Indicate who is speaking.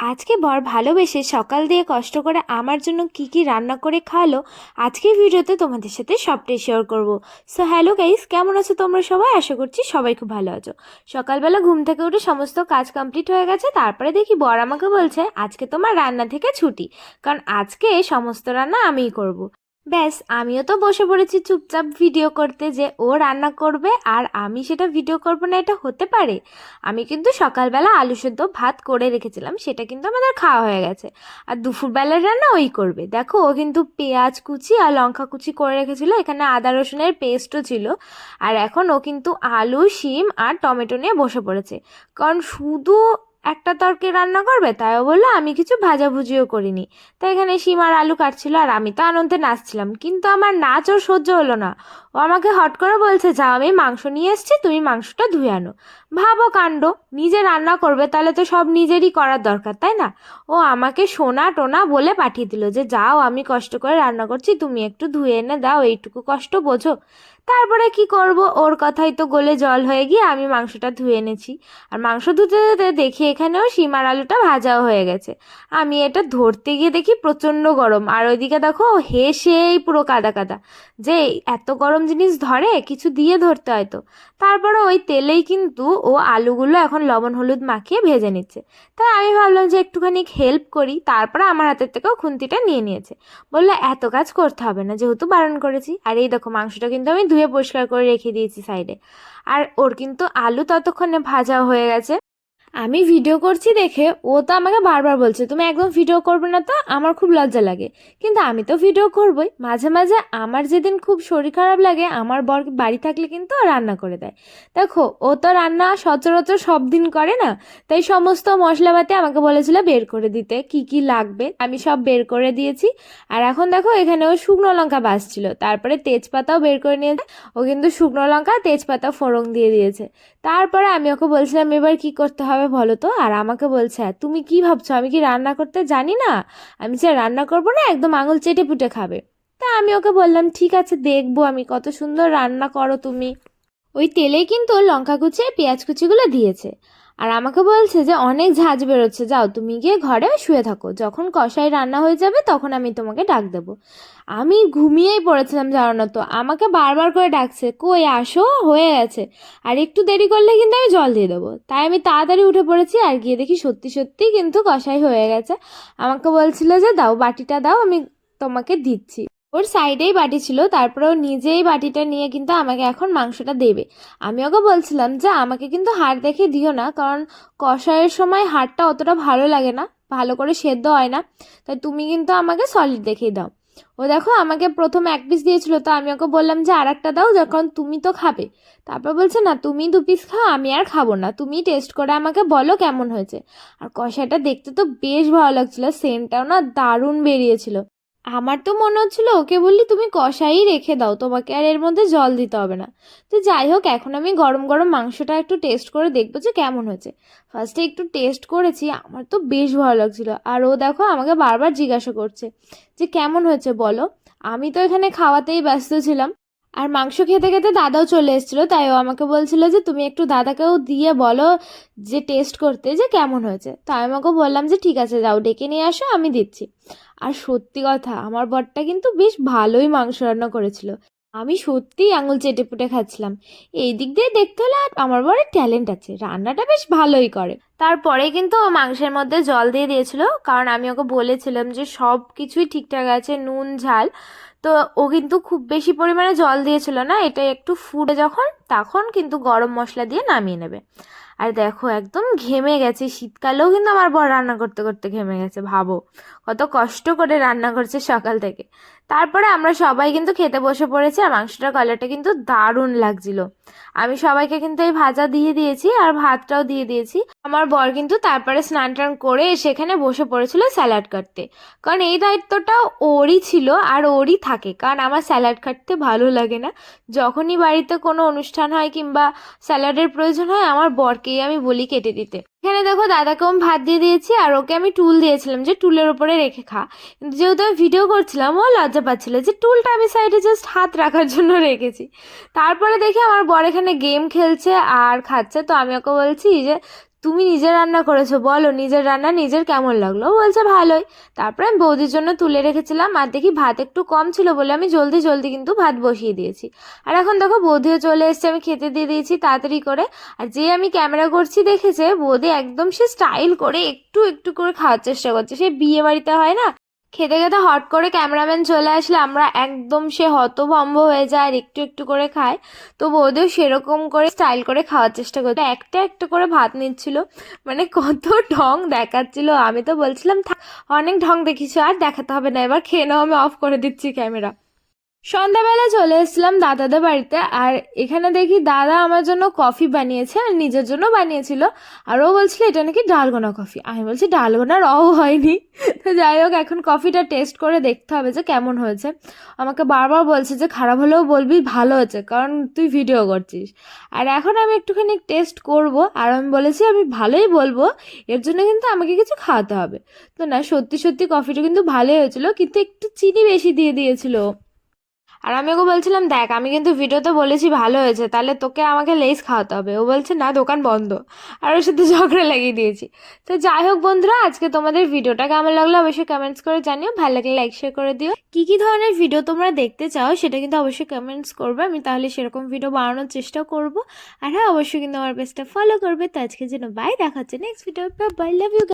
Speaker 1: আজকে বর ভালোবেসে সকাল দিয়ে কষ্ট করে আমার জন্য কি কি রান্না করে খাওয়ালো, আজকের ভিডিওতে তোমাদের সাথে সবটাই শেয়ার করব। সো হ্যালো গাইস কেমন আছো তোমরা সবাই? আশা করছি সবাই খুব ভালো আছো। সকালবেলা ঘুম থেকে উঠে সমস্ত কাজ কমপ্লিট হয়ে গেছে, তারপরে দেখি বর আমাকে বলছে, আজকে তোমার রান্না থেকে ছুটি, কারণ আজকে সমস্ত রান্না আমিই করব। ব্যাস, আমিও তো বসে পড়েছি চুপচাপ ভিডিও করতে যে ও রান্না করবে আর আমি সেটা ভিডিও করব না, এটা হতে পারে। আমি কিন্তু সকালবেলা আলু সেদ্ধ ভাত করে রেখেছিলাম, সেটা কিন্তু আমাদের খাওয়া হয়ে গেছে। আর দুপুরবেলার রান্না ওই করবে। দেখো, ও কিন্তু পেঁয়াজ কুচি আর লঙ্কা কুচি করে রেখেছিল, এখানে আদা রসুনের পেস্টও ছিল। আর এখন ও কিন্তু আলু, শিম আর টমেটো নিয়ে বসে পড়েছে। কারণ শুধু একটা তরকে রান্না করবে, তাইও বলল, আমি কিছু ভাজাভুজিও করিনি। তাই এখানে সীমার আলু কাটছিল আর আমি তো আনন্দে নাচছিলাম। কিন্তু আমার নাচও সহ্য হলো না। ও আমাকে হট করে বলছে, যাও, আমি মাংস নিয়ে এসেছি, তুমি মাংসটা ধুয়ে আনো। ভাবো কাণ্ড, নিজে রান্না করবে, তাহলে তো সব নিজেরই করার দরকার, তাই না? ও আমাকে সোনা টোনা বলে পাঠিয়ে দিল যে, যাও, আমি কষ্ট করে রান্না করছি, তুমি একটু ধুয়ে এনে দাও, এইটুকু কষ্ট বোঝো। তারপরে কি করব? ওর কথাই তো গলে জল হয়ে গিয়ে আমি মাংসটা ধুয়ে এনেছি। আর মাংস ধুতে ধুতে দেখি এখানেও সীমার আলুটা ভাজাও হয়ে গেছে। আমি এটা ধরতে গিয়ে দেখি প্রচণ্ড গরম। আর ওইদিকে দেখো হেসেই পুরো কাদা কাদা। যে এত গরম জিনিস ধরে, কিছু দিয়ে ধরতে হয়তো তারপরে ওই তেলেই কিন্তু ও আলুগুলো এখন লবণ, হলুদ মাখিয়ে ভেজে নিচ্ছে। তাই আমি ভাবলাম যে একটুখানি হেল্প করি, তারপরে আমার হাতের থেকেও খুন্তিটা নিয়ে নিয়েছে। বলল, এত কাজ করতে হবে না, যেহেতু বারণ করেছি। আর এই দেখো, মাংসটা কিন্তু আমি ধুয়ে পরিষ্কার করে রেখে দিয়েছি সাইডে আর ওর কিন্তু আলু ততক্ষণে ভাজা হয়ে গেছে। আমি ভিডিও করছি দেখে ও তো আমাকে বারবার বলছে, তুমি একদম ভিডিও করবে না তো? আমার খুব লজ্জা লাগে। কিন্তু আমি তো ভিডিও করবই। মাঝে মাঝে আমার যেদিন খুব শরীর খারাপ লাগে, আমার বর বাড়ি থাকলে কিন্তু রান্না করে দেয়। দেখো, ও তো রান্না সচরাচর সব দিন করে না, তাই সমস্ত মশলাপাতি আমাকে বলেছিল বের করে দিতে, কি কি লাগবে। আমি সব বের করে দিয়েছি। আর এখন দেখো, এখানে ও শুকনো লঙ্কা বাসছিল তারপরে তেজপাতাও বের করে নিয়েছে। ও কিন্তু শুকনো লঙ্কা তেজপাতা ফোড়ন দিয়ে দিয়েছে। তারপরে আমি ওকে বলছিলাম, এবার কি করতে হবে বলো তো? আর আমাকে বলছে, তুমি কি ভাবছ? আমি কি রান্না করতে জানি না? আমি যে রান্না করব না, একদম আঙুল চেটে পুটে খাবে। তা আমি ওকে বললাম, ঠিক আছে, দেখব আমি কত সুন্দর রান্না করো তুমি। ওই তেলেই কিন্তু লঙ্কা কুচি আর পেঁয়াজ কুচিগুলো দিয়েছে। আর আমাকে বলছে যে, অনেক ঝাঁজ বেরোচ্ছে, যাও তুমি গিয়ে ঘরে শুয়ে থাকো। যখন কষাই রান্না হয়ে যাবে, তখন আমি তোমাকে ডাক দেবো। আমি ঘুমিয়েই পড়েছিলাম, জানো তো। আমাকে বারবার করে ডাকছে, কই আসো? হয়ে গেছে। আর একটু দেরি করলে কিন্তু আমি জল দিয়ে দেবো। তাই আমি তাড়াতাড়ি উঠে পড়েছি আর গিয়ে দেখি সত্যি সত্যি কিন্তু কষাই হয়ে গেছে। আমাকে বলছিল যে, দাও, বাটিটা দাও, আমি তোমাকে দিচ্ছি। ওর সাইডেই বাটি ছিল, তারপরে ও নিজেই বাটিটা নিয়ে কিন্তু আমাকে এখন মাংসটা দেবে। আমি ওকে বলছিলাম যে, আমাকে কিন্তু হাড় দেখে দিও না, কারণ কষায়ের সময় হাড়টা অতটা ভালো লাগে না, ভালো করে সেদ্ধ হয় না, তাই তুমি কিন্তু আমাকে সলিড দেখেই দাও। ও দেখো আমাকে প্রথম এক পিস দিয়েছিল, তো আমি ওকে বললাম যে আর একটা দাও যখন তুমি তো খাবে। তারপর বলছে, না, তুমি দু পিস খাও, আমি আর খাব না, তুমি টেস্ট করে আমাকে বলো কেমন হয়েছে। আর কষাটা দেখতে তো বেশ ভালো লাগছিল সেন্টটাও না দারুণ বেরিয়েছিল। আমার তো মনে হচ্ছিল ওকে বললি তুমি কষাই রেখে দাও, তোমাকে আর এর মধ্যে জল দিতে হবে না। তো যাই হোক, এখন আমি গরম গরম মাংসটা একটু টেস্ট করে দেখব যে কেমন হয়েছে। ফার্স্টে একটু টেস্ট করেছি, আমার তো বেশ ভালো লাগছিল। আর ও দেখো আমাকে বারবার জিজ্ঞাসা করছে যে কেমন হয়েছে বলো? আমি তো এখানে খাওয়াতেই ব্যস্ত ছিলাম। আর মাংস খেতে খেতে দাদাও চলে এসেছিল, তাই ও আমাকে বলছিল যে তুমি একটু দাদাকেও দিয়ে বলো যে টেস্ট করতে যে কেমন হয়েছে। তো আমি আমাকে বললাম যে ঠিক আছে, যাও ডেকে নিয়ে আসো, আমি দিচ্ছি। আর সত্যি কথা, আমার বরটা কিন্তু বেশ ভালোই মাংস রান্না করেছিল। আমি সত্যিই আঙুল চেটে পুটে খাচ্ছিলাম। এই দিক দিয়ে দেখতে হলে আমার বরের ট্যালেন্ট আছে। রান্নাটা বেশ ভালোই করে। তারপরে কিন্তু ও মাংসের মধ্যে জল দিয়ে দিয়েছিল, কারণ আমি ওকে বলেছিলাম যে সব কিছুই ঠিকঠাক আছে, নুন, ঝাল। তো ও কিন্তু খুব বেশি পরিমাণে জল দিয়েছিল না এটা একটু ফুটে যখন, তখন কিন্তু গরম মশলা দিয়ে নামিয়ে নেবে। আর দেখো, একদম ঘেমে গেছে। শীতকালেও কিন্তু আমার বর রান্না করতে করতে ঘেমে গেছে, ভাবো। কত কষ্ট করে রান্না করছে সকাল থেকে। তারপরে আমরা সবাই কিন্তু খেতে বসে পড়েছি আর মাংসটা কলাটা কিন্তু দারুণ লাগছিল। আমি সবাইকে কিন্তু এই ভাজা দিয়ে দিয়েছি আর ভাতটাও দিয়ে দিয়েছি। আমার বর কিন্তু তারপরে স্নান টান করে সেখানে বসে পড়েছিল স্যালাড কাটতে। কারণ এই দায়িত্বটা ওরই ছিল আর ওরই থাকে। কারণ আমার স্যালাড কাটতে ভালো লাগে না। যখনই বাড়িতে কোনো অনুষ্ঠান হয় কিংবা স্যালাডের প্রয়োজন হয়, আমার বরকেই আমি বলি কেটে দিতে। এখানে দেখো দাদাকে আমি ভাত দিয়ে দিয়েছি আর ওকে আমি টুল দিয়েছিলাম যে টুলের ওপরে রেখে খা। কিন্তু যেহেতু আমি ভিডিও করছিলাম, ও লজ্জা পাচ্ছিল যে টুলটা আমি সাইডে জাস্ট হাত রাখার জন্য রেখেছি। তারপরে দেখি আমার বর এখানে গেম খেলছে আর খাচ্ছে। তো আমি ওকে বলছি যে তুমি নিজে রান্না করেছ, বলো নিজের রান্না নিজের কেমন লাগল? বলছে, ভালোই। তারপরে আমি বৌদির জন্য তুলে রেখেছিলাম, আর দেখি ভাত একটু কম ছিল বলে আমি জলদি জলদি কিন্তু ভাত বসিয়ে দিয়েছি। আর এখন দেখো বৌদিও চলে এসছে, আমি খেতে দিয়ে দিয়েছি তাড়াতাড়ি করে। আর যে আমি ক্যামেরা করছি দেখেছে, বৌদি একদম সে স্টাইল করে একটু একটু করে খাওয়ার চেষ্টা করছে। সে বিয়ে বাড়িতে হয় না খেতে খেতে হট করে ক্যামেরাম্যান চলে আসলে আমরা একদম সে হতভম্ব হয়ে যায় আর একটু একটু করে খায়। তো বৌদিও সেরকম করে স্টাইল করে খাওয়ার চেষ্টা করতো। একটা একটা করে ভাত নিচ্ছিল। মানে কত ঢং দেখাচ্ছিল। আমি তো বলছিলাম "থাক, অনেক ঢং দেখিছো আর দেখাতে হবে না। এবার খেয়ে নাও আমি অফ করে দিচ্ছি ক্যামেরা। সন্ধ্যাবেলা চলে এসেছিলাম দাদাদের বাড়িতে, আর এখানে দেখি দাদা আমার জন্য কফি বানিয়েছে আর নিজের জন্য বানিয়েছিল। আর ও বলছিল, এটা নাকি ডালগোনা কফি? আমি বলছি, ডালগোনা রও হয়নি। তো যাই হোক, এখন কফিটা টেস্ট করে দেখতে হবে যে কেমন হয়েছে। আমাকে বারবার বলছে যে, খারাপ হলেও বলবি, ভালো হয়েছে, কারণ তুই ভিডিও করছিস। আর এখন আমি একটুখানি টেস্ট করব, আর আমি বলেছি, আমি ভালোই বলব, এর জন্য কিন্তু আমাকে কিছু খাওয়াতে হবে। তো না, সত্যি সত্যি কফিটা কিন্তু ভালোই হয়েছিল, কিন্তু একটু চিনি বেশি দিয়ে দিয়েছিল। আর আমি ওকে বলছিলাম, দেখ, আমি কিন্তু ভিডিওতে বলেছি ভালো হয়েছে, তাহলে তোকে আমাকে লেস খাওয়াতে হবে। ও বলছে, না, দোকান বন্ধ। আর ওর সাথে ঝগড়া লাগিয়ে দিয়েছি। তো যাই হোক বন্ধুরা, আজকে তোমাদের ভিডিওটা কেমন লাগল অবশ্যই কমেন্টস করে জানিও। ভালো লাগলে লাইক শেয়ার করে দিও। কি কি ধরনের ভিডিও তোমরা দেখতে চাও সেটা কিন্তু অবশ্যই কমেন্টস করবে। আমি তাহলে সেরকম ভিডিও বানানোর চেষ্টা করব। আর হ্যাঁ অবশ্যই কিন্তু আমার পেজটা ফলো করবে। তো আজকে যেন বাই দেখা হচ্ছে next video bye love you